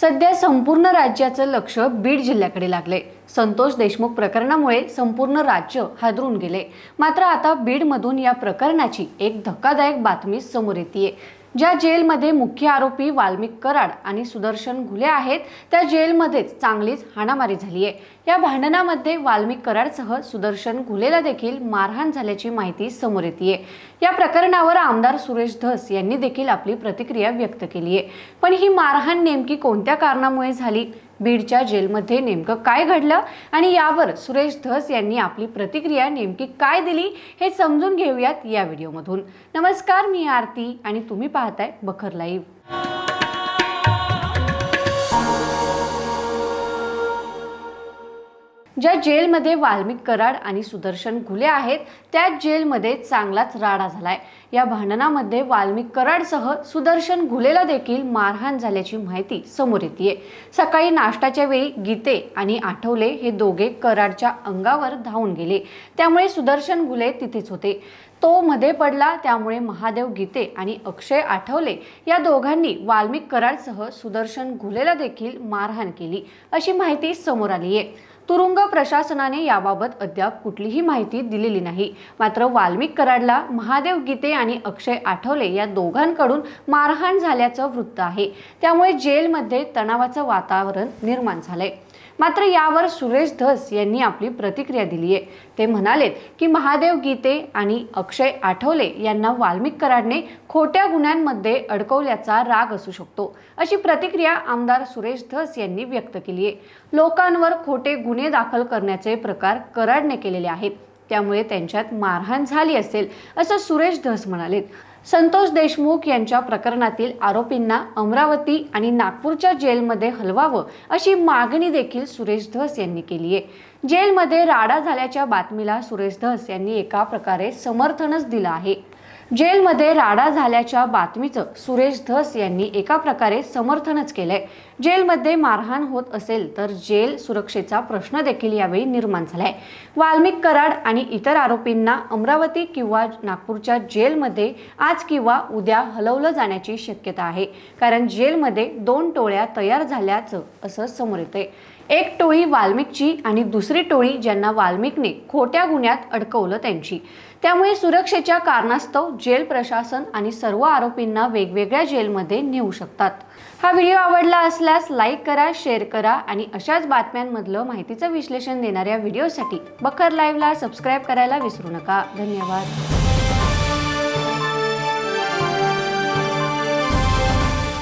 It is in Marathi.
सध्या संपूर्ण राज्याचं लक्ष बीड जिल्ह्याकडे लागले संतोष देशमुख प्रकरणामुळे संपूर्ण राज्य हादरून गेले. मात्र आता बीडमधून या प्रकरणाची एक धक्कादायक बातमी समोर येते ज्या जेलमध्ये मुख्य आरोपी वाल्मिक कराड आणि सुदर्शन घुले आहेत त्या जेलमध्येच चांगलीच हाणामारी झाली आहे या भांडणामध्ये वाल्मिक कराडसह सुदर्शन घुलेला देखील मारहाण झाल्याची माहिती समोर येते या प्रकरणावर आमदार सुरेश धस यांनी देखील आपली प्रतिक्रिया व्यक्त केली आहे पण ही मारहाण नेमकी कोणत्या कारणामुळे झाली? बीडच्या जेलमध्ये नेमकं काय घडलं आणि यावर सुरेश धस यांनी आपली प्रतिक्रिया नेमकी काय दिली हे समजून घेऊयात या व्हिडिओमधून. नमस्कार मी आरती आणि तुम्ही पाहताय बखर लाईव्ह. ज्या जेलमध्ये वाल्मिक कराड आणि सुदर्शन घुले आहेत त्याच जेलमध्ये चांगलाच राडा झालाय. या भांडणामध्ये वाल्मिक कराडसह सुदर्शन घुलेला देखील मारहाण झाल्याची माहिती समोर येते सकाळी नाश्त्याच्या वेळी गीते आणि आठवले हे दोघे कराडच्या अंगावर धावून गेले. त्यामुळे सुदर्शन घुले तिथेच होते. तो मध्ये पडला त्यामुळे महादेव गीते आणि अक्षय आठवले या दोघांनी वाल्मिक कराडसह सुदर्शन घुलेला देखील मारहाण केली अशी माहिती समोर आली आहे तुरुंग प्रशासनाने याबाबत अद्याप कुठलीही माहिती दिलेली नाही. मात्र वाल्मिक कराडला महादेव गीते आणि अक्षय आठवले या दोघांकडून मारहाण झाल्याचं वृत्त आहे. त्यामुळे जेलमध्ये तणावाचं वातावरण निर्माण झालंय. मात्र यावर सुरेश धस यांनी आपली प्रतिक्रिया दिली आहे. ते म्हणालेत की महादेव गीते आणि अक्षय आठवले यांना वाल्मिक कराडने खोट्या गुन्ह्यांमध्ये अडकवल्याचा राग असू शकतो अशी प्रतिक्रिया आमदार सुरेश धस यांनी व्यक्त केली आहे. लोकांवर खोटे गुन्हे दाखल करण्याचे प्रकार कराडने केलेले आहेत. त्यामुळे त्यांच्यात मारहाण झाली असेल असं सुरेश धस म्हणालेत. संतोष देशमुख यांच्या प्रकरणातील आरोपींना अमरावती आणि नागपूरच्या जेलमध्ये हलवावं अशी मागणी देखील सुरेश धस यांनी केली आहे. जेलमध्ये राडा झाल्याच्या बातमीला सुरेश धस यांनी एका प्रकारे समर्थनच दिलं आहे. जेलमध्ये राडा झाल्याच्या बातमीचं सुरेश धस यांनी एका प्रकारे समर्थनच केलंय. जेलमध्ये मारहाण होत असेल तर जेल सुरक्षेचा प्रश्न देखील यावेळी निर्माण झालाय. वाल्मिक कराड आणि इतर आरोपींना अमरावती किंवा नागपूरच्या जेलमध्ये आज किंवा उद्या हलवलं जाण्याची शक्यता आहे. कारण जेलमध्ये दोन टोळ्या तयार झाल्याचं असं समोर येतंय. एक टोळी वाल्मिकची आणि दुसरी टोळी ज्यांना वाल्मिकने खोट्या गुन्ह्यात अडकवलं त्यांची. त्यामुळे सुरक्षेच्या कारणास्तव जेल प्रशासन आणि सर्व आरोपींना वेगवेगळ्या जेलमध्ये नेऊ शकतात. हा व्हिडिओ आवडला असल्यास लाईक करा शेअर करा आणि अशाच बातम्यांमधलं माहितीचं विश्लेषण देणाऱ्या व्हिडिओसाठी बखर लाईव्हला सबस्क्राईब करायला विसरू नका. धन्यवाद.